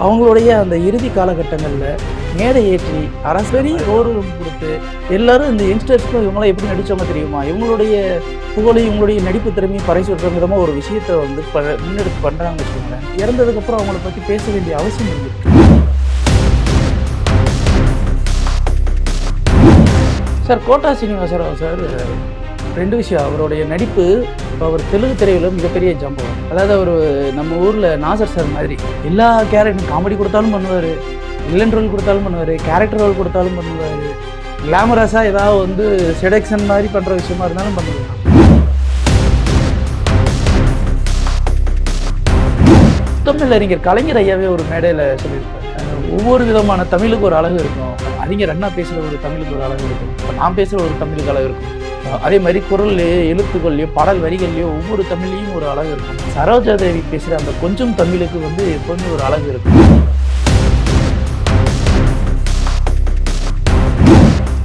அவங்களுடைய அந்த இறுதி காலகட்டங்களில் மேடை ஏற்றி அரசரி ரோடு கொடுத்து எல்லாரும் இந்த யங்ஸ்டர்ஸ்க்கும் இவங்களாம் எப்படி நடித்தவங்க தெரியுமா? இவங்களுடைய புகழையும் இவங்களுடைய நடிப்பு திறமையும் பறைசுற்ற விதமாக ஒரு விஷயத்தை வந்து ப முன்னெடுத்து பண்ணுறாங்கன்னு வச்சுக்கோங்களேன். இறந்ததுக்கப்புறம் அவங்கள பற்றி பேச வேண்டிய அவசியம் இருக்கு? சார் கோட்டா சீனிவாசராவ் சார் ரெண்டு விஷயம் அவருடைய நடிப்பு இப்போ அவர் தெலுங்கு திரையில் மிகப்பெரிய ஜம்பம் அதாவது அவர் நம்ம ஊரில் நாசர் சார் மாதிரி எல்லா கேரக்டரும் காமெடி கொடுத்தாலும் பண்ணுவார் வில்லன் ரோல் கொடுத்தாலும் பண்ணுவார் கேரக்டர் ரோல் கொடுத்தாலும் பண்ணுவார் கிளாமரஸாக ஏதாவது வந்து செடக்ஷன் மாதிரி பண்ணுற விஷயமா இருந்தாலும் பண்ணுவார் தமிழ் அறிஞர் கலைஞர் ஐயாவே ஒரு மேடையில் சொல்லியிருப்பார் ஒவ்வொரு விதமான தமிழுக்கு ஒரு அழகு இருக்கும் அறிஞர் அண்ணா பேசுகிற ஒரு தமிழுக்கு ஒரு அழகு இருக்கும் இப்போ நான் பேசுகிற ஒரு தமிழுக்கு அழகு இருக்கும் அதே மாதிரி குரல்லையோ எழுத்துக்கள்லையோ பாடல் வரிகள்லையோ ஒவ்வொரு தமிழ்லையும் ஒரு அழகு இருக்கும். சரோஜா தேவி பேசுகிற அந்த கொஞ்சம் தமிழுக்கு வந்து எப்போதுமே ஒரு அழகு இருக்கும்.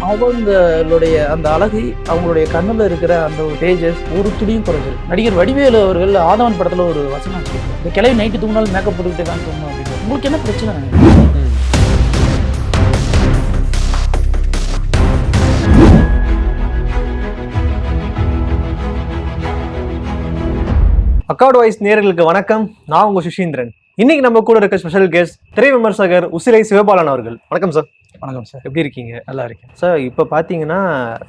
அவங்களுடைய அந்த அழகை அவங்களுடைய கண்ணில் இருக்கிற அந்த ஒரு தேஜஸ் ஒரு துளியும் குறைஞ்சிருக்கு நடிகர் வடிவேலு அவர்கள் ஆதவன் படத்தில் ஒரு வசனம் இந்த கிளவி நைட்டு தூங்கினாலும் மேக்கப் போட்டுக்கிட்டே தான் தூங்கணும் அப்படின்னு. உங்களுக்கு என்ன பிரச்சனை? அக்கார்டு வாய்ஸ் நேர்களுக்கு வணக்கம். நான் உங்கள் சுஷீந்திரன். இன்னைக்கு நம்ம கூட இருக்க ஸ்பெஷல் கெஸ்ட் திரை விமர்சகர் உசிலை சிவபாலன் அவர்கள். வணக்கம் சார் வணக்கம் சார் எப்படி இருக்கீங்க? நல்லா இருக்கேன். சார் இப்போ பார்த்தீங்கன்னா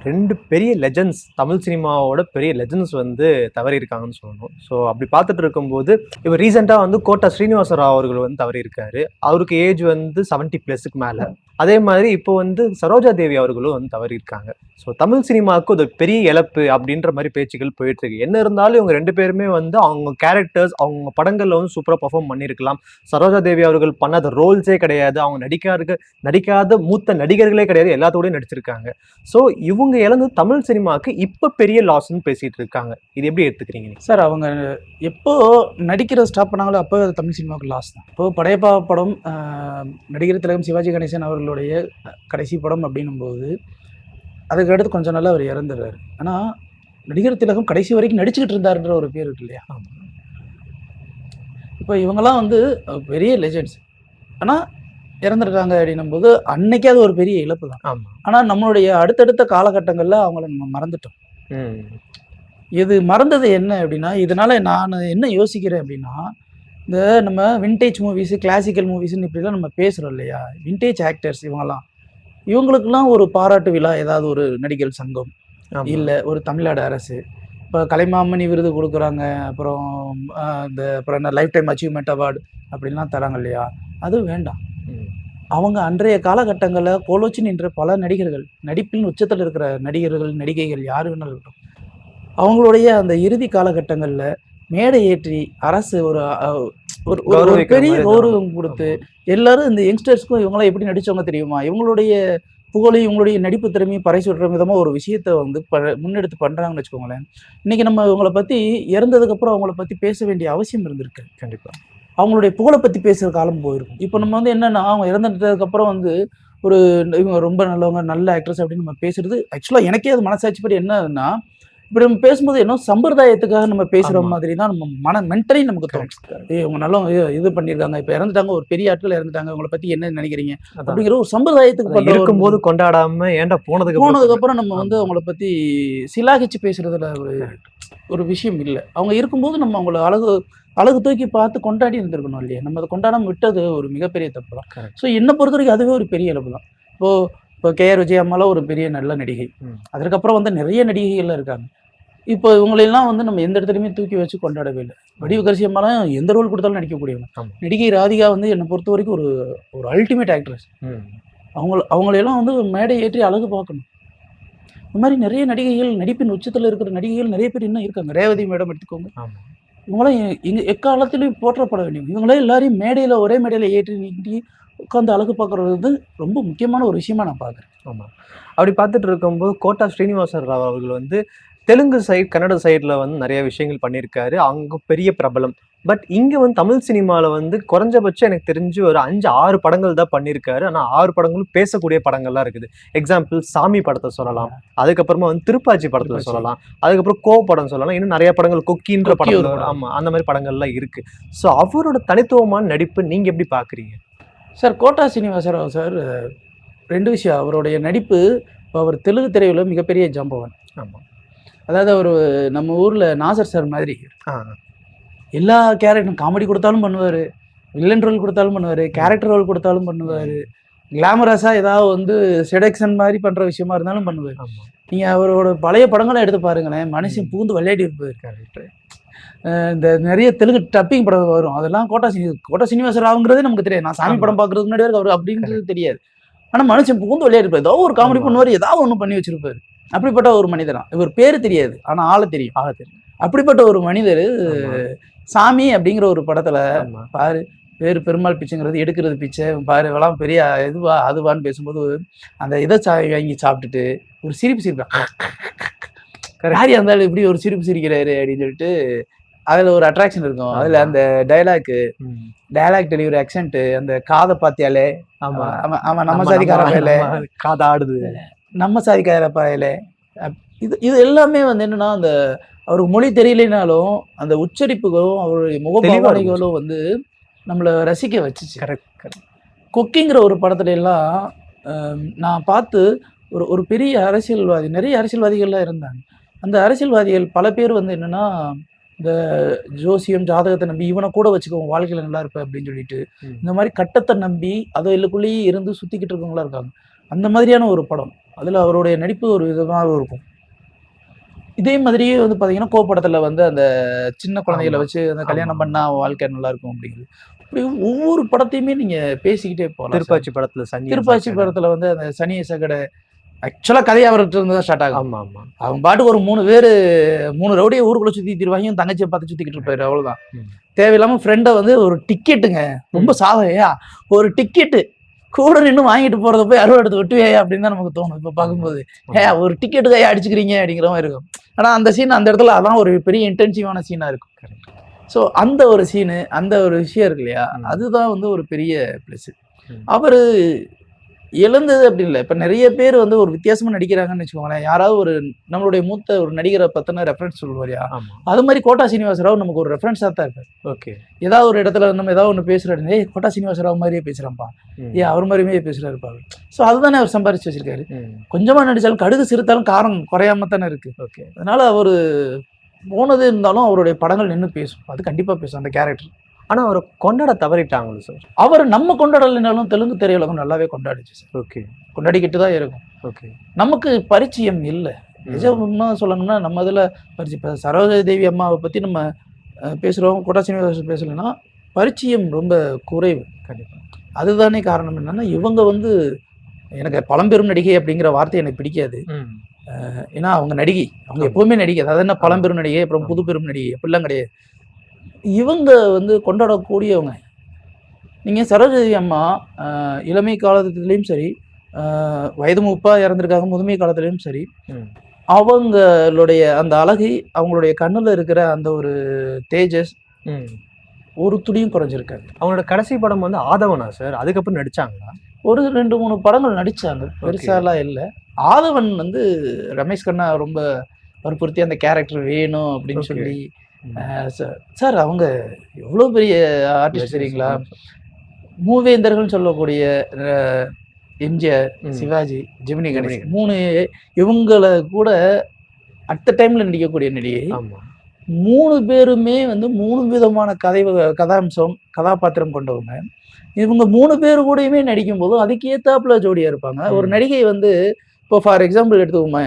ரெண்டு பெரிய லெஜண்ட்ஸ் தமிழ் சினிமாவோட பெரிய லெஜண்ட்ஸ் வந்து தவறி இருக்காங்கன்னு சொல்லணும். ஸோ அப்படி பார்த்துட்டு இருக்கும்போது இப்போ ரீசெண்டாக வந்து கோட்டா ஸ்ரீனிவாச ராவ் அவர்கள் வந்து தவறி இருக்காரு அவருக்கு ஏஜ் வந்து செவன்ட்டி ப்ளஸுக்கு மேலே. அதே மாதிரி இப்போ வந்து சரோஜா தேவி அவர்களும் வந்து தவறி இருக்காங்க ஸோ தமிழ் சினிமாவுக்கு அது பெரிய இழப்பு அப்படின்ற மாதிரி பேச்சுகள் போயிட்டு இருக்கு. என்ன இருந்தாலும் இவங்க ரெண்டு பேருமே வந்து அவங்க கேரக்டர்ஸ் அவங்க படங்கள்ல வந்து சூப்பராக பர்ஃபார்ம் பண்ணியிருக்கலாம் சரோஜா தேவி அவர்கள் பண்ணாத ரோல்ஸே கிடையாது. அவங்க நடிக்காத நடிக்காத மூத்த நடிகர்களே கிடையாது. எல்லாத்தோடயும் நடிச்சிருக்காங்க. ஸோ இவங்க இழந்து தமிழ் சினிமாவுக்கு இப்போ பெரிய லாஸ்ன்னு பேசிட்டு இருக்காங்க. இது எப்படி எடுத்துக்கிறீங்க? சார் அவங்க எப்போ நடிக்கிற ஸ்டாப் பண்ணாங்களோ அப்போ தமிழ் சினிமாவுக்கு லாஸ் தான். இப்போ படையப்பா படம் நடிகர் திலகம் சிவாஜி கணேசன் அவர்களுடைய கடைசி படம் அப்படின்னும் போது அதுக்கு அடுத்து கொஞ்ச நாள்ல அவர் இறந்துடுறாரு. ஆனால் நடிகர் திலகம் கடைசி வரைக்கும் நடிச்சுக்கிட்டு இருந்தாருன்ற ஒரு பேர் இருக்கு இல்லையா? இப்போ இவங்கெல்லாம் வந்து பெரிய லெஜெண்ட்ஸ் ஆனால் இறந்துருக்காங்க அப்படின்னும் போது அன்னைக்கே அது ஒரு பெரிய இழப்பு தான் ஆனால் நம்மளுடைய அடுத்தடுத்த காலகட்டங்களில் அவங்கள நம்ம மறந்துட்டோம். இது மறந்தது என்ன அப்படின்னா இதனால நான் என்ன யோசிக்கிறேன் அப்படின்னா இந்த நம்ம விண்டேஜ் மூவிஸு கிளாசிக்கல் மூவிஸ்னு இப்படிலாம் நம்ம பேசுகிறோம் இல்லையா? விண்டேஜ் ஆக்டர்ஸ் இவங்கெல்லாம். இவங்களுக்கெல்லாம் ஒரு பாராட்டு விழா ஏதாவது ஒரு நடிகர் சங்கம். இல்லை ஒரு தமிழ்நாடு அரசு. இப்போ கலைமாமணி விருது கொடுக்குறாங்க. அப்புறம் இந்த அப்புறம் என்ன லைஃப் டைம் அச்சீவ்மெண்ட் அவார்டு அப்படின்லாம் தராங்க இல்லையா? அது வேண்டாம். அவங்க அன்றைய காலகட்டங்களில் கோலோச்சி நின்ற பல நடிகர்கள் நடிப்பின் உச்சத்தில் இருக்கிற நடிகர்கள் நடிகைகள் யார் வேணாலும் இருக்கட்டும். அவங்களுடைய அந்த இறுதி காலகட்டங்களில் மேடை ஏற்றி அரசு ஒரு ஒரு- ஒரு பெரிய. கௌரவம் கொடுத்து எல்லாரும் இந்த யங்ஸ்டர்ஸ்க்கும் இவங்களாம் எப்படி நடிச்சவங்க தெரியுமா? இவங்களுடைய புகழையும் இவங்களுடைய நடிப்பு திறமையும் பறைசுற்ற விதமாக ஒரு விஷயத்தை வந்து ப முன்னெடுத்து பண்ணுறாங்கன்னு வச்சுக்கோங்களேன். இன்னைக்கு நம்ம இவங்களை பற்றி இறந்ததுக்கப்புறம் அவங்கள பற்றி பேச வேண்டிய அவசியம் இருந்திருக்கு. கண்டிப்பா. அவங்களுடைய புகழை பற்றி பேசுகிற காலம் போயிருக்கும். இப்போ நம்ம வந்து என்னன்னா அவங்க இறந்துட்டதுக்கு அப்புறம் வந்து ஒரு இவங்க ரொம்ப நல்லவங்க நல்ல ஆக்ட்ரஸ் அப்படின்னு நம்ம பேசுறது ஆக்சுவலாக எனக்கே அது மனசாட்சி படி என்னன்னா இப்படி நம்ம பேசும்போது என்ன சம்பிரதாயத்துக்காக நம்ம பேசுற. மாதிரி தான் நம்ம மன மென்டலி நமக்கு தோணும் இவங்க ஐயோ, இது பண்ணியிருக்காங்க. இப்போ இறந்துட்டாங்க ஒரு பெரிய ஆட்கள் இறந்துட்டாங்க. இவங்களை பத்தி என்ன நினைக்கிறீங்க. அப்படிங்கிற ஒரு சம்பிரதாயத்துக்கு இருக்கும்போது கொண்டாடாம ஏன்டா போனதுக்கு போனதுக்கு அப்புறம் நம்ம வந்து. அவங்கள பத்தி சிலாகிச்சு பேசுறதுல ஒரு ஒரு விஷயம் இல்லை. அவங்க இருக்கும்போது நம்ம அவங்கள அழகு அழகு தூக்கி பார்த்து கொண்டாடி இருந்திருக்கணும் இல்லையா? நம்ம அதை கொண்டாடாம விட்டது ஒரு மிகப்பெரிய தப்பு தான். ஸோ என்னை பொறுத்த வரைக்கும் அதுவே ஒரு பெரிய இழப்பு தான். இப்போ இப்போ கேஆர் விஜய் அம்மாலாம் ஒரு பெரிய நல்ல நடிகை. அதற்கப்புறம் வந்து நிறைய நடிகைகள்லாம் இருக்காங்க. இப்போ இவங்களெல்லாம் வந்து நம்ம எந்த இடத்துலையுமே தூக்கி வச்சு கொண்டாடவே இல்லை. வடிவு கரிசி அம்மாலாம் எந்த ரோல் கொடுத்தாலும் நடிக்கக்கூடியவங்க. நடிகை ராதிகா வந்து என்னை பொறுத்த வரைக்கும் ஒரு ஒரு அல்டிமேட் ஆக்ட்ரஸ் ம். அவங்க அவங்களையெல்லாம் வந்து மேடை ஏற்றி அழகு பார்க்கணும். இந்த மாதிரி நிறைய நடிகைகள் நடிப்பின் உச்சத்தில் இருக்கிற நடிகைகள் நிறைய பேர் இன்னும் இருக்காங்க. ரேவதி மேடம் எடுத்துக்கோங்க. இவங்களாம் எங்க எக்காலத்திலையும் போற்றப்பட வேண்டியவங்க இவங்களே எல்லாரையும் மேடையில் ஒரே மேடையில் ஏற்றி நீட்டி உட்காந்து அழகு பார்க்குறது வந்து ரொம்ப முக்கியமான ஒரு விஷயமா நான் பார்க்குறேன். ஆமா. அப்படி பார்த்துட்டு இருக்கும்போது கோட்டா ஸ்ரீனிவாச ராவ் அவர்கள் வந்து தெலுங்கு சைட் கன்னட சைடுல வந்து நிறைய விஷயங்கள் பண்ணியிருக்காரு. அங்க பெரிய பிரபலம். பட் இங்க வந்து தமிழ் சினிமால வந்து குறைஞ்சபட்சம் எனக்கு தெரிஞ்சு ஒரு அஞ்சு ஆறு படங்கள் தான் பண்ணியிருக்காரு. ஆனா ஆறு படங்களும் பேசக்கூடிய படங்கள்லாம் இருக்குது. எக்ஸாம்பிள் சாமி படத்தை சொல்லலாம். அதுக்கப்புறமா வந்து திருப்பாச்சி படத்துல. சொல்லலாம். அதுக்கப்புறம் கோ படம் சொல்லலாம். இன்னும் நிறைய படங்கள் கொக்கின்ற கொக்கி ஒரு படம் படம். ஆமா அந்த மாதிரி படங்கள்லாம் இருக்கு. சோ அவரோட தனித்துவமான நடிப்பு நீங்க எப்படி பாக்குறீங்க? சார் கோட்டா சீனிவாசராவ் சார் ரெண்டு விஷயம். அவருடைய நடிப்பு அவர் தெலுங்கு திரையுல மிகப்பெரிய ஜம்பவன். ஆமா. அதாவது அவர் நம்ம ஊரில் நாசர் சார் மாதிரி. எல்லா கேரக்டரும் காமெடி கொடுத்தாலும் பண்ணுவார். வில்லன் ரோல் கொடுத்தாலும் பண்ணுவார். கேரக்டர் ரோல் கொடுத்தாலும் பண்ணுவார். கிளாமரஸாக ஏதாவது வந்து செடக்ஷன் மாதிரி பண்ணுற விஷயமா இருந்தாலும் பண்ணுவார். நீங்கள் அவரோட பழைய படங்களை எடுத்து பாருங்களேன். மனுஷன் பூந்து விளையாடி இருப்பார். கரெக்ட் இந்த நிறைய தெலுங்கு டப்பிங் படம் வரும். அதெல்லாம் கோட்டா சினி கோட்டா சீனிவாசராவுங்கிறதே நமக்கு தெரியாது. நான் சாமி. படம் பார்க்கறதுக்கு முன்னாடி வரைக்கும் அவர் அப்படிங்கிறது தெரியாது. ஆனால் மனுஷன் புகுந்து விளையாடிருப்பார் ஏதோ ஒரு காமெடி. பண்ணுவார். ஏதாவது ஒன்று பண்ணி வச்சிருப்பாரு. அப்படிப்பட்ட ஒரு மனிதனா? இவர் பேர் தெரியாது ஆனால் ஆளை தெரியும். ஆ தெரியும். அப்படிப்பட்ட ஒரு மனிதர் ஆமா. சாமி அப்படிங்கிற ஒரு படத்துல ஆமா. பாரு பேரு பெருமாள் பிச்சைங்கிறது எடுக்கிறது பிச்சை பாரு இவெல்லாம் பெரிய இதுவா அதுவான்னு பேசும்போது அந்த இதை சா வாங்கி சாப்பிட்டுட்டு ஒரு சிரிப்பு சிரிப்பான். யார் இருந்தாலும் இப்படி ஒரு சிரிப்பு சிரிக்கிறாரு அப்படின்னு சொல்லிட்டு அதுல ஒரு அட்ராக்ஷன் இருக்கும். அதுல ஆமா. அந்த டைலாக் ம். டயலாக் டெலிவரி ஆக்சென்ட் அந்த காதை பாத்தியாலே ஆமா. அவன் நம்ம நம்ம- சாதிக்கார நம்ம- பயலே நம்ம பயலே அப்- இது இது எல்லாமே வந்து என்னன்னா அந்த அவருக்கு மொழி தெரியலைனாலும் அந்த உச்சரிப்புகளும் அவருடைய முகபாவனைகளும் வந்து நம்மளை ரசிக்க வச்சுச்சு. கரெக்ட் கொக்கிங்கிற ஒரு படத்துல எல்லாம் நான் பார்த்து ஒரு ஒரு பெரிய அரசியல்வாதி நிறைய அரசியல்வாதிகள்லாம் இருந்தாங்க. அந்த அரசியல்வாதிகள் பல பேர் வந்து என்னன்னா இந்த ஜோசியம் ஜாதகத்தை நம்பி இவனை கூட வச்சுக்கோ வாழ்க்கையில நல்லா இருப்ப அப்படின்னு சொல்லிட்டு. இந்த மாதிரி கட்டத்தை நம்பி அதை இல்லுக்குள்ளேயே இருந்து சுத்திக்கிட்டு இருக்கவங்களா இருக்காங்க. அந்த மாதிரியான ஒரு படம். அதுல அவருடைய நடிப்பு ஒரு விதமாக இருக்கும் இதே மாதிரியே வந்து பாத்தீங்கன்னா கோப்படத்துல வந்து அந்த சின்ன குழந்தைகளை. வச்சு அந்த கல்யாணம் ஆமா. பண்ணா அவன் வாழ்க்கை நல்லா இருக்கும் அப்படிங்கிறது இப்படி ஒவ்வொரு படத்தையுமே நீங்க பேசிக்கிட்டே போகலாம். திருப்பாச்சி படத்துல சனி திருப்பாச்சி படத்துல வந்து அந்த சனிய சகடை ஆக்சுவலா கதையை அவர்கிட்ட இருந்து தான் ஸ்டார்ட் ஆகும் ஆமா ஆமா அவங்க பாட்டுக்கு ஒரு மூணு பேர் மூணு ரவுடியை ஊருக்குள்ள சுத்தி திருவாங்க தங்கச்சியை பார்த்து சுத்திக்கிட்டு இருப்பாரு அவ்வளவுதான் ம். தேவையில்லாம ஃப்ரெண்டை வந்து ஒரு டிக்கெட்டுங்க ரொம்ப சாதையா ஒரு டிக்கெட்டு கூட நின்று வாங்கிட்டு போறத போய் அறுவடை எடுத்து வெட்டுவேயா அப்படின்னு தான் நமக்கு தோணும் இப்ப பார்க்கும்போது ஏ ஒரு டிக்கெட்டு கையா அடிச்சுக்கிறீங்க அப்படிங்கிற மாதிரி இருக்கும் ஆனா அந்த சீன் அந்த இடத்துல அதான் ஒரு பெரிய இன்டென்சிவான சீனா இருக்கும். ஸோ அந்த ஒரு சீனு அந்த ஒரு விஷயம் இருக்கு இல்லையா. அதுதான் வந்து ஒரு பெரிய ப்ளஸ். அவரு இழந்தது அப்படி இல்லை. இப்போ நிறைய பேர் வந்து ஒரு வித்தியாசமா நடிக்கிறாங்கன்னு வச்சுக்கோங்களேன். யாராவது ஒரு நம்மளுடைய மூத்த ஒரு நடிகரை பத்தின ரெஃபரன்ஸ் சொல்லுவாரியா அது மாதிரி கோட்டா சீனிவாசராவ் நமக்கு ஒரு ரெஃபரன்ஸாக தான் இருப்பார் ஓகே. ஏதாவது ஒரு இடத்துல நம்ம ஏதாவது ஒன்று பேசுறாரு ஏய் கோட்டா சீனிவாசராவ் மாதிரியே பேசுறான்ப்பா. ஏன் அவர் மாதிரியே பேசுறாரு பாரு ஸோ அதுதானே அவர் சம்பாரிச்சு வச்சிருக்காரு. கொஞ்சமா நடிச்சாலும் கடுகு சிறுத்தாலும் காரம் குறையாம தானே இருக்கு. ஓகே. அதனால அவர் போனது இருந்தாலும் அவருடைய படங்கள் நின்று பேசும். அது கண்டிப்பா பேசும் அந்த கேரக்டர் ஆனா அவர் கொண்டாட தவறிட்டாங்களோ சார். அவர் நம்ம கொண்டாடலைனாலும் தெலுங்கு திரையுலகம் நல்லாவே கொண்டாடிச்சு சார். ஓகே. கொண்டாடிக்கிட்டு தான் இருக்கும். ஓகே. நமக்கு பரிச்சயம் இல்லை. நிஜமா சொல்லணும்னா நம்ம இதில் பரிச்சயம். இப்போ சரோஜா தேவி அம்மாவை பற்றி நம்ம பேசுகிறோம் கோட்டா சீனிவாசன் பேசலைன்னா பரிச்சயம் ரொம்ப குறைவு. கண்டிப்பா. அதுதானே காரணம் என்னன்னா இவங்க வந்து எனக்கு பழம்பெரும் நடிகை அப்படிங்கிற வார்த்தை எனக்கு பிடிக்காது. ஏன்னா அவங்க நடிகை. அவங்க. எப்பவுமே நடிகை. அதாவது என்ன பழம்பெரும் நடிகை அப்புறம். புது பெரும் நடிகை அப்படிலாம் கிடையாது. இவங்க வந்து கொண்டாடக்கூடியவங்க. நீங்கள் சரோஜதி அம்மா இளமை காலத்துலேயும் சரி வயது முப்பா இறந்துருக்காங்க முதுமை காலத்துலேயும் சரி. அவங்களுடைய அந்த அழகை அவங்களுடைய கண்ணுல இருக்கிற அந்த ஒரு தேஜஸ். ஒரு துளியும் குறைஞ்சிருக்காது. அவங்களோட கடைசி படம் வந்து ஆதவனா சார்? அதுக்கப்புறம் நடிச்சாங்களா? ஒரு ரெண்டு மூணு படங்கள் நடிச்சாங்க. பெருசாலாம் இல்லை. ஆதவன் வந்து ரமேஷ் கண்ணா ரொம்ப வற்புறுத்தி அந்த கேரக்டர் வேணும் அப்படின்னு. சொல்லி சார் சார் அவங்க எவ்வளோ பெரிய ஆர்டிஸ்ட் தெரியுங்களா? மூவேந்தர்கள் சொல்லக்கூடிய எம்ஜிஆர். சிவாஜி ஜெமினி கணேசன் மூணு இவங்களை கூட அட் டைம்ல நடிக்கக்கூடிய நடிகை. மூணு பேருமே வந்து மூணு விதமான கதை கதாம்சம் கதாபாத்திரம் கொண்டவங்க. இவங்க மூணு பேர் கூடயுமே நடிக்கும் போது அதுக்கு ஏத்தாப்புல ஜோடியா இருப்பாங்க. ஒரு. நடிகை வந்து இப்போ ஃபார் எக்ஸாம்பிள் எடுத்துக்கோமே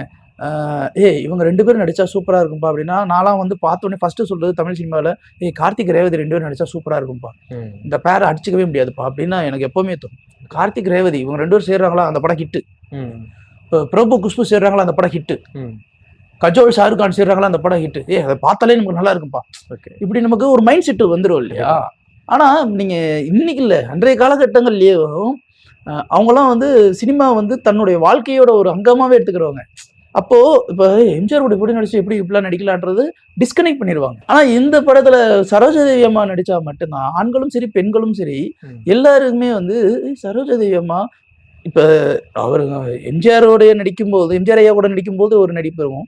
ஏய் இவங்க ரெண்டு பேரும் நடிச்சா சூப்பரா இருக்கும்பா அப்படின்னா நான்லாம் வந்து பார்த்தோன்னே ஃபர்ஸ்ட் சொல்றது தமிழ் சினிமாவில் ஏய் கார்த்திக் ரேவதி ரெண்டு பேரும் நடிச்சா சூப்பரா இருக்கும்பா. இந்த பேரை அடிச்சுக்கவே முடியாதுப்பா அப்படின்னா எனக்கு எப்பவுமே தோணும். கார்த்திக் ரேவதி இவங்க ரெண்டு பேரும் சேர்றாங்களா அந்த படம் ஹிட்டு. இப்போ பிரபு குஷ்பு சேர்றாங்களா அந்த படம் ஹிட்டு. கஜோல் ஷாருக் கான் சேர்றாங்களா அந்த படம் ஹிட்டு ஏ அதை பார்த்தாலே நமக்கு நல்லா இருக்கும்பா. ஓகே. இப்படி நமக்கு ஒரு மைண்ட் செட் வந்துடும் இல்லையா? ஆனா நீங்க இன்னைக்கு இல்ல அன்றைய காலகட்டங்கள்லயும் அஹ், அவங்கெல்லாம் வந்து சினிமா வந்து தன்னுடைய வாழ்க்கையோட ஒரு அங்கமாவே எடுத்துக்கிறவங்க. அப்போ இப்போ எம்ஜிஆர் கூட இப்படி நடிச்சு எப்படி இப்படிலாம் நடிக்கலான்றது டிஸ்கனெக்ட் பண்ணிடுவாங்க ஆனா இந்த படத்துல சரோஜாதேவி அம்மா நடிச்சா மட்டும்தான் ஆண்களும் சரி பெண்களும் சரி. எல்லாருக்குமே வந்து "ஏய், சரோஜாதேவி அம்மா இப்ப அவர் எம்ஜிஆரோடைய நடிக்கும்போது எம்ஜிஆர் ஐயா கூட நடிக்கும்போது ஒரு நடிப்பு இருக்கும்.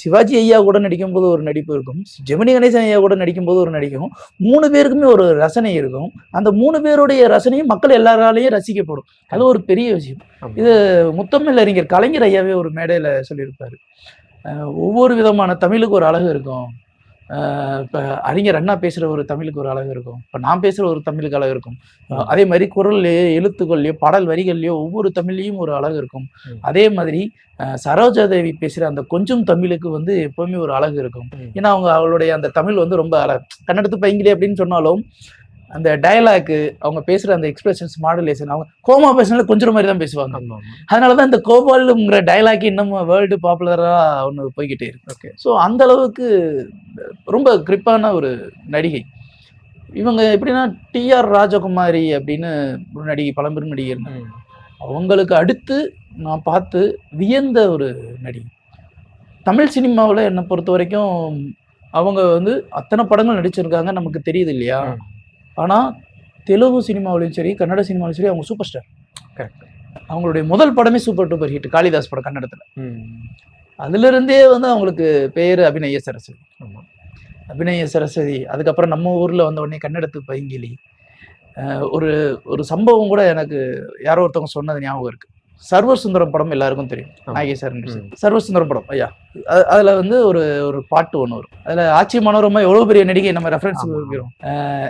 சிவாஜி ஐயா கூட நடிக்கும்போது ஒரு நடிப்பு இருக்கும். ஜெமினி கணேசன் ஐயா கூட நடிக்கும்போது ஒரு நடிக்கும் மூணு பேருக்குமே ஒரு ரசனை இருக்கும். அந்த மூணு பேருடைய ரசனையும் மக்கள் எல்லாராலையும் ரசிக்கப்படும். அது ஒரு பெரிய விஷயம். இது முத்தமிழ் அறிஞர் கலைஞர் ஐயாவே ஒரு மேடையில் சொல்லியிருப்பாரு. ஒவ்வொரு விதமான தமிழுக்கு ஒரு அழகு இருக்கும். இப்போ அறிஞர் அண்ணா பேசுகிற ஒரு தமிழுக்கு ஒரு அழகு இருக்கும். இப்போ நான் பேசுகிற ஒரு தமிழுக்கு அழகு இருக்கும். அதே மாதிரி குரல்லையோ எழுத்துக்கள்லையோ பாடல் வரிகள்லையோ ஒவ்வொரு தமிழ்லையும் ஒரு அழகு இருக்கும். அதே மாதிரி ஆஹ் சரோஜாதேவி பேசுகிற அந்த கொஞ்சம் தமிழுக்கு வந்து எப்பவுமே ஒரு அழகு இருக்கும். ஏன்னா அவங்க அவளுடைய அந்த தமிழ் வந்து ரொம்ப அழகு கன்னடத்து பைங்கிலி அப்படின்னு சொன்னாலும் அந்த டயலாக்கு அவங்க பேசுகிற அந்த எக்ஸ்பிரஷன்ஸ் மாடுலேஷன் அவங்க கோமா பேசினாலும் கொஞ்சம் மாதிரி தான் பேசுவாங்க. அதனால தான் இந்த கோபாலுங்கிற டயலாக் இன்னும் வேர்ல்டு பாப்புலராக ஒன்று போய்கிட்டே இருக்கு. ஓகே ஸோ அந்த அளவுக்கு ரொம்ப கிரிப்பான ஒரு நடிகை. இவங்க எப்படின்னா டிஆர் ராஜகுமாரி அப்படின்னு ஒரு நடிகை பழம்பெரும் நடிகர். அவங்களுக்கு அடுத்து நான் பார்த்து வியந்த ஒரு நடிகை. தமிழ் சினிமாவில் என்னை பொறுத்த வரைக்கும் அவங்க வந்து அத்தனை படங்கள் நடிச்சிருக்காங்க நமக்கு தெரியுது இல்லையா. ஆனால் தெலுங்கு சினிமாவிலையும் சரி கன்னட சினிமாவிலையும் சரி அவங்க சூப்பர் ஸ்டார் Correct. அவங்களுடைய முதல் படமே சூப்பர் டூப்பர் ஹிட் காளிதாஸ் படம் கன்னடத்தில். ம். அதிலிருந்தே வந்து அவங்களுக்கு பேர் அபிநய சரஸ்வதி. அபிநய சரஸ்வதி அதுக்கப்புறம் நம்ம ஊரில் வந்த உடனே கன்னடத்து பைங்கிலி. ஒரு ஒரு சம்பவம் கூட எனக்கு யாரோ ஒருத்தவங்க சொன்னது ஞாபகம் இருக்கு. சர்வர் சுந்தரம் படம் எல்லாருக்கும் தெரியும். ஆமா. நாகேஸ்வரன் நடிச்சது. ம். சர்வர் சுந்தரம் படம் ஐயா. அதுல வந்து ஒரு ஒரு பாட்டு ஒன்று வரும். அதுல ஆட்சி மனோரமா எவ்வளவு பெரிய நடிகை நம்ம ரெஃபரன்ஸ். வைக்கிறோம்.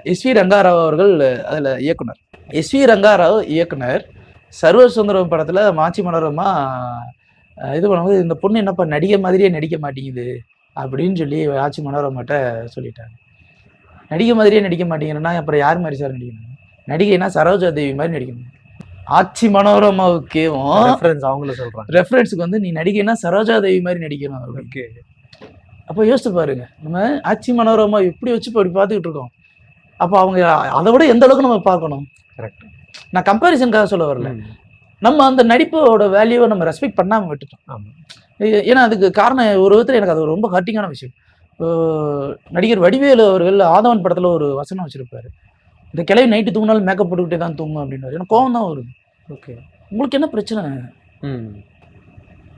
எஸ் வி ரங்காராவ் அவர்கள் அதுல இயக்குனர். எஸ் வி ரங்காராவ் இயக்குனர். சர்வர் சுந்தரம் படத்துல மாச்சி மனோரமா இது பண்ணும்போது இந்த பொண்ணு என்னப்பா நடிகை மாதிரியே நடிக்க மாட்டேங்குது அப்படின்னு சொல்லி ஆட்சி மனோரமாட்ட சொல்லிட்டாங்க. நடிகை மாதிரியே நடிக்க மாட்டேங்கிறேன்னா அப்புறம் யார் மாதிரி சார் நடிக்கணும்? நடிகைனா சரோஜா தேவி மாதிரி நடிக்கணும். ஆட்சி மனோரமாவுக்கேவும் ரெஃபரன்ஸ் அவங்கள சொல்றாங்க. ரெஃபரன்ஸுக்கு வந்து நீ நடிகைனா சரோஜா தேவி மாதிரி நடிக்கணும். ஓகே. அப்போ யோசிச்சு பாருங்க. நம்ம ஆட்சி மனோரமா எப்படி வச்சு இப்போ இப்படி பார்த்துக்கிட்டு இருக்கோம். அப்போ அவங்க அதை விட எந்த அளவுக்கு நம்ம பார்க்கணும்? கரெக்ட் நான் கம்பேரிசனுக்காக சொல்ல வரல. நம்ம அந்த நடிப்போட வேல்யூவை நம்ம ரெஸ்பெக்ட் பண்ணாமல் விட்டுட்டோம். ஏன்னா அதுக்கு காரணம் ஒரு விதத்தில் எனக்கு அது ரொம்ப ஹர்ட்டிங்கான விஷயம். நடிகர் வடிவேலு அவர்கள் ஆதவன் படத்தில் ஒரு வசனம் வச்சிருப்பாரு. இந்த கிளவி நைட்டு தூங்கினாலும் மேக்கப் போட்டுக்கிட்டே தான் தூங்கும் அப்படின்னு எனக்கு கோவம் தான் வருது. ஓகே உங்களுக்கு என்ன பிரச்சனை? ம்.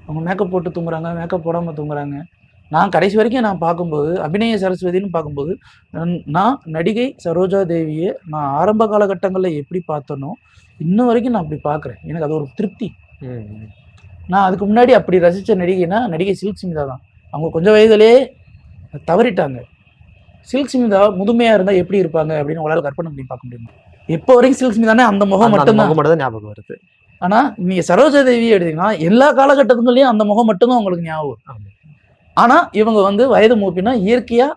அவங்க மேக்கப் போட்டு தூங்குறாங்க மேக்கப் போடாமல் தூங்குறாங்க. நான் கடைசி வரைக்கும் நான் பார்க்கும்போது அபிநய சரஸ்வதின்னு பார்க்கும்போது நான்- நடிகை சரோஜா தேவியை நான் ஆரம்ப காலகட்டங்களில் எப்படி பார்த்தனோ இன்ன வரைக்கும் நான் அப்படி பார்க்குறேன். எனக்கு அது ஒரு திருப்தி. நான் அதுக்கு முன்னாடி அப்படி ரசித்த நடிகைனா நடிகை சில்க் சிமிதா தான் அவங்க கொஞ்சம் வயதிலே தவறிட்டாங்க. சில்க் சிமிதா முதுமையாக இருந்தால் எப்படி இருப்பாங்க அப்படின்னு உங்களால் கற்பனை பண்ணி பார்க்க முடியுமா? எப்போ வரைக்கும் சில்க் சிமிதானே அந்த முகம் மட்டும்தான். முகம் மட்டும் தான் ஞாபகம் வருது. ஆனா நீங்க சரோஜா தேவி எடுத்தீங்கன்னா எல்லா காலகட்டத்துலயும் அந்த முகம் மட்டும்தான் உங்களுக்கு ஞாபகம் வரும். ஆமா. ஆனா இவங்க வந்து வயது மூப்பினா இயற்கையா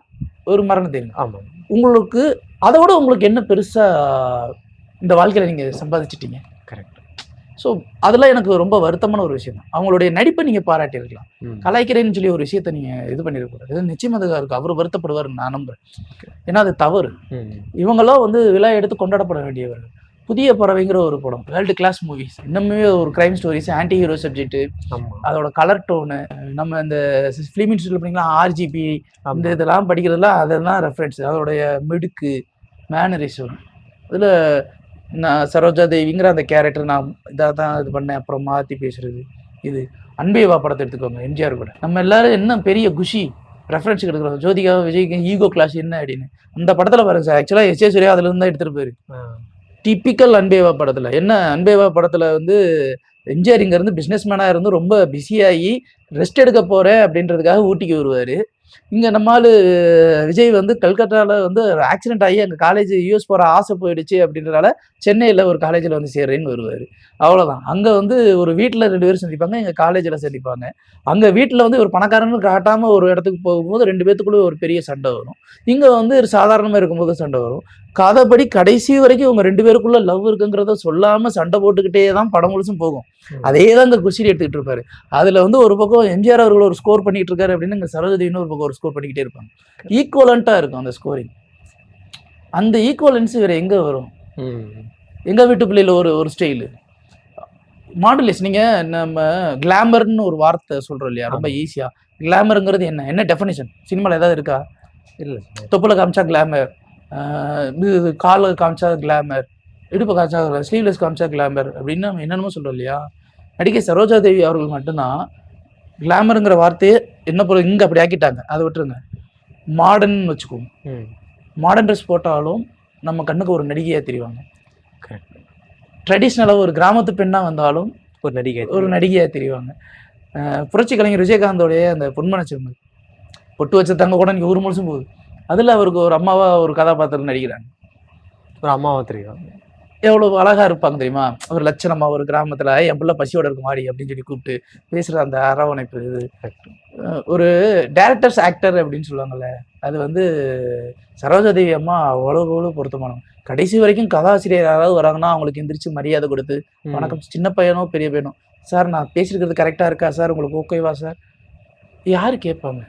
ஒரு மரணம் தெரியும் உங்களுக்கு அதை விட உங்களுக்கு என்ன பெருசா இந்த வாழ்க்கையில நீங்க சம்பாதிச்சிட்டீங்க? ஸோ அதெல்லாம் எனக்கு ரொம்ப வருத்தமான ஒரு விஷயம் தான். அவங்களுடைய நடிப்பை நீங்க பாராட்டியிருக்கலாம். கலாய்க்கிறேன்னு சொல்லி ஒரு விஷயத்த நீங்க இது பண்ணிருக்கூடாது நிச்சயமா அதுக்கு இருக்கு அவர் வருத்தப்படுவார் நான் நம்புறேன். ஏன்னா அது தவறு. ம். இவங்கெல்லாம் வந்து விழா எடுத்து கொண்டாடப்பட வேண்டியவர்கள். புதிய பறவைங்கிற ஒரு படம் வேர்ல்டு கிளாஸ் மூவிஸ் இன்னுமே ஒரு crime stories anti hero subject அதோட கலர் டோனு நம்ம இந்த ஃபிலிம் பண்ணிங்களா ஆர்ஜிபி இந்த ஆமா. இதெல்லாம் படிக்கிறதுலாம் அதெல்லாம் ரெஃபரன்ஸ் அதோடைய மிடுக்கு மேனரிசம் அதில் நான் சரோஜா தேவிங்கிற அந்த கேரக்டர் நான் இதாக தான் இது பண்ணேன். அப்புறம் மாற்றி பேசுறது. இது அன்பே வா படத்தை எடுத்துக்கோங்க எம்ஜிஆர் கூட. நம்ம எல்லாரும் என்ன பெரிய குஷி ரெஃபரன்ஸ் எடுக்கிறோம். ஜோதிகா விஜய்க்கு ஈகோ கிளாஸ் என்ன அப்படின்னு. அந்த படத்தில் பாருங்க சார் ஆக்சுவலாக எஸ் ஏ சூர்யா அதுல இருந்து தான் எடுத்துகிட்டு போயிரு டிப்பிக்கல் அன்பேவா படத்துல. என்ன அன்பேவா படத்துல வந்து எம்ஜிஆர் இங்க இருந்து பிசினஸ் இருந்து ரொம்ப பிஸியாகி ரெஸ்ட் எடுக்க போகிறேன் அப்படின்றதுக்காக ஊட்டிக்கு வருவார். இங்கே நம்மால் விஜய் வந்து கல்கத்தாவில் வந்து ஆக்சிடென்ட் ஆகி அங்கே காலேஜ் யூஎஸ் போகிற ஆசை போயிடுச்சு அப்படின்றனால சென்னையில் ஒரு காலேஜில் வந்து சேர்றேன்னு வருவார். அவ்வளோதான் அங்கே வந்து ஒரு வீட்டில் ரெண்டு பேரும் சந்திப்பாங்க எங்கள் காலேஜில் சந்திப்பாங்க. அங்கே வீட்டில் வந்து ஒரு பணக்காரன்னு காட்டாமல் ஒரு இடத்துக்கு போகும்போது ரெண்டு பேத்துக்குள்ளே ஒரு பெரிய சண்டை வரும். இங்கே வந்து ஒரு சாதாரணமா இருக்கும்போது சண்டை வரும். கதைப்படி கடைசி வரைக்கும் இவங்க ரெண்டு பேருக்குள்ளே லவ் இருக்குங்கிறத சொல்லாமல் சண்டை போட்டுக்கிட்டே தான் படம் முழுசும் போகும். அதே தான் இங்க குஷி எடுத்துக்கிட்டு இருப்பாரு. அதுல வந்து ஒரு பக்கம் எம்ஜிஆர் அவர்கள் ஒரு ஸ்கோர் பண்ணிட்டு இருக்காரு அப்படின்னு இங்க சரோஜதி இன்னொரு பக்கம் ஒரு ஸ்கோர் பண்ணிக்கிட்டே இருப்பாங்க. ஈக்குவலண்டா இருக்கும் அந்த ஸ்கோரிங் அந்த ஈக்குவலன்ஸ் வேற எங்க வரும்? எங்க வீட்டு பிள்ளையில ஒரு ஒரு ஸ்டைலு மாடுலேஷன் நீங்க நம்ம கிளாமர்னு ஒரு வார்த்தை சொல்றோம் இல்லையா? ரொம்ப ஈஸியா கிளாமருங்கிறது என்ன? என்ன டெஃபினிஷன் சினிமால ஏதாவது இருக்கா? இல்ல தொப்புல காமிச்சா கிளாமர் இது கால காமிச்சா கிளாமர் இடுப்பு காமிச்சா ஸ்லீவ்லெஸ் காமிச்சா கிளாமர் அப்படின்னு நம்ம என்னென்னமோ சொல்றோம் இல்லையா? நடிகை சரோஜா தேவி அவர்கள் மட்டும்தான் கிளாமருங்கிற வார்த்தையை என்ன பொருள் இங்கே அப்படி ஆக்கிட்டாங்க. அதை விட்டுருங்க. மாடர்ன் வச்சுக்கோங்க. மாடர்ன் ட்ரெஸ் போட்டாலும் நம்ம கண்ணுக்கு ஒரு நடிகையாக தெரிவாங்க. ட்ரெடிஷ்னலாக ஒரு கிராமத்து பெண்ணாக வந்தாலும் ஒரு நடிகை ஒரு நடிகையாக தெரிவாங்க. புரட்சி கலைஞர் விஜயகாந்தோடைய அந்த பொன்மனச்சிறுமை பொட்டு வச்ச தங்க கூட இங்கே ஊர் முழுசும் போகுது. அதில் அவருக்கு ஒரு அம்மாவா ஒரு கதாபாத்திரம் நடிக்கிறாங்க. ஒரு அம்மாவா தெரியும்? எவ்வளவு அழகா இருப்பாங்க தெரியுமா? ஒரு லட்சணமா ஒரு கிராமத்துல என் பிள்ளை பசியோட இருக்கு மாடி அப்படின்னு சொல்லி கூப்பிட்டு பேசுற அந்த அரவணைப்பு இது. ஒரு டேரக்டர்ஸ் ஆக்டர் அப்படின்னு சொல்லுவாங்கல்ல அது வந்து சரோஜாதேவி அம்மா அவ்வளோ அவ்வளோ பொருத்தமானவங்க. கடைசி வரைக்கும் கதாசிரியர் யாராவது வராங்கன்னா அவங்களுக்கு எந்திரிச்சு மரியாதை கொடுத்து. வணக்கம் சின்ன பையனோ பெரிய பையனோ? சார் நான் பேசியிருக்கிறது கரெக்டாக இருக்கா? சார் உங்களுக்கு ஓகேவா சார்? யார் கேட்பாங்க?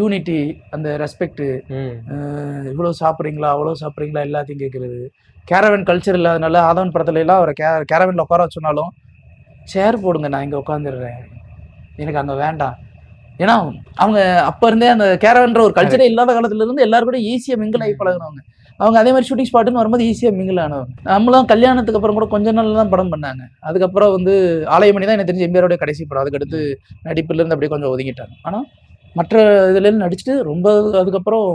யூனிட்டி அந்த ரெஸ்பெக்ட் ம். இவ்வளோ சாப்பிட்றீங்களா? அவ்வளோ சாப்பிட்றீங்களா? எல்லாத்தையும் கேட்குறது. கேரவன் கல்ச்சர் இல்லாதனால ஆதவன் படத்துல எல்லாம் அவரை கே கேரவனில் உட்கார வச்சோனாலும் சேர் போடுங்க நான் இங்கே உட்காந்துடுறேன் எனக்கு அங்கே வேண்டாம். ஏன்னா அவங்க அப்போ இருந்தே அந்த கேரவன்ற ஒரு கல்ச்சரே இல்லாத காலத்துல இருந்து எல்லாரும் கூட ஈஸியாக மிங்கிள் ஆகி பழகுனவங்க. அவங்க அதே மாதிரி ஷூட்டிங் ஸ்பாட்டுன்னு வரும்போது ஈஸியாக மிங்கிள் ஆனவங்க. நம்மளாம் கல்யாணத்துக்கு அப்புறம் கூட கொஞ்ச நாள் தான் படம் பண்ணாங்க. அதுக்கப்புறம் வந்து ஆலயமணி தான் எனக்கு தெரிஞ்ச எம்ஜிஆரோட கடைசி படம். அதுக்கடுத்து நடிப்புல இருந்து அப்படியே கொஞ்சம் ஒதுங்கிட்டாங்க. ஆனால் மற்ற இதுல எல்லாம் நடிச்சுட்டு ரொம்ப அதுக்கப்புறம்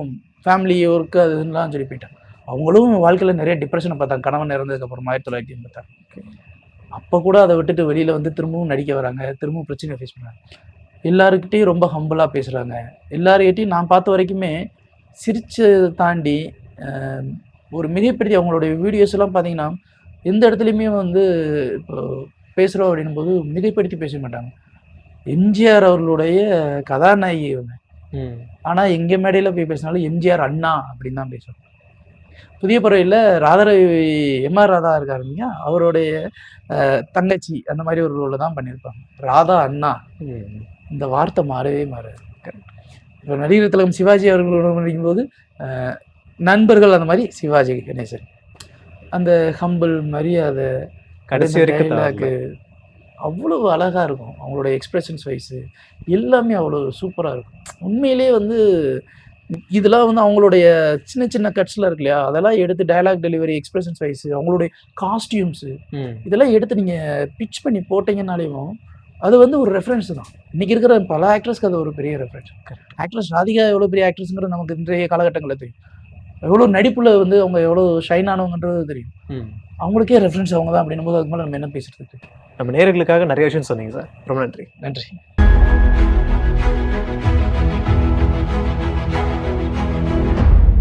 ஃபேமிலி ஒர்க்கு அதுலாம் சொல்லி போயிட்டாங்க. அவங்களும் வாழ்க்கையில் நிறைய டிப்ரெஷனை பார்த்தாங்க. கணவன் இறந்ததுக்கப்புறம் ஆயிரத்தி தொள்ளாயிரத்தி எண்பத்தாறு. அப்போ கூட அதை விட்டுட்டு வெளியில் வந்து திரும்பவும் நடிக்க வராங்க. திரும்பவும் பிரச்சனை ஃபேஸ் பண்ணுறாங்க எல்லாருக்கிட்டையும் ரொம்ப ஹம்பிளாக பேசுகிறாங்க எல்லாருக்கிட்டையும் நான் பார்த்த வரைக்குமே சிரிச்சு தாண்டி ஒரு மிகைப்படுத்தி அவங்களுடைய வீடியோஸ் எல்லாம் பார்த்தீங்கன்னா எந்த இடத்துலையுமே வந்து இப்போ பேசுகிறோம் அப்படின்னும் போது மிகைப்படுத்தி பேச மாட்டாங்க. எம்ஜிஆர் அவர்களுடைய கதாநாயகி இவங்க. ஆனால் எங்க மேடையில் போய் பேசினாலும் எம்ஜிஆர் அண்ணா அப்படின்னு தான் பேசுவோம் புதிய பறவையில் ராதாரவி எம்ஆர் ராதா இருக்காரு இல்லையா? அவருடைய தங்கச்சி அந்த மாதிரி ஒரு ரோல தான் பண்ணியிருப்பாங்க. ராதா அண்ணா இந்த வார்த்தை மாறவே மாறாது. இப்போ நடிகர் திலகம் சிவாஜி அவர்களோட நடிக்கும்போது நண்பர்கள் அந்த மாதிரி சிவாஜி கணேசன். அந்த ஹம்பிள் மரியாதை கடைசி வரைக்கும். அவ்வளவு அழகா இருக்கும். அவங்களோட எக்ஸ்பிரஷன்ஸ் வைஸ் எல்லாமே அவ்வளோ சூப்பரா இருக்கும். உண்மையிலேயே வந்து இதெல்லாம் வந்து அவங்களுடைய சின்ன சின்ன கட்ஸ்லாம் இருக்கு இல்லையா அதெல்லாம் எடுத்து டயலாக் டெலிவரி எக்ஸ்பிரஷன்ஸ் வைஸ் அவங்களுடைய காஸ்டியூம்ஸ் இதெல்லாம் எடுத்து நீங்க பிச் பண்ணி போட்டீங்கனாலேயும் அது வந்து ஒரு ரெஃபரன்ஸ் தான். இன்னைக்கு இருக்கிற பல ஆக்ட்ரஸ்க்கு அது ஒரு பெரிய ரெஃபரன்ஸ் ஆக்ட்ரஸ் ராதிகா எவ்வளோ பெரிய ஆக்ட்ரஸ்ங்கிறது நமக்கு இன்றைய காலகட்டங்களில் தெரியும். எவ்வளோ நடிப்புல வந்து அவங்க எவ்வளோ ஷைன் ஆனவங்கன்றது தெரியும். அவங்களுக்கே ரெஃபரன்ஸ் அவங்க தான் அப்படின்னும் போது அதுக்கு மேலே நம்ம என்ன பேசுறது? நம்ம நேர்களுக்காக நிறைய விஷயம் சொன்னீங்க சார். ரொம்ப நன்றி. நன்றி.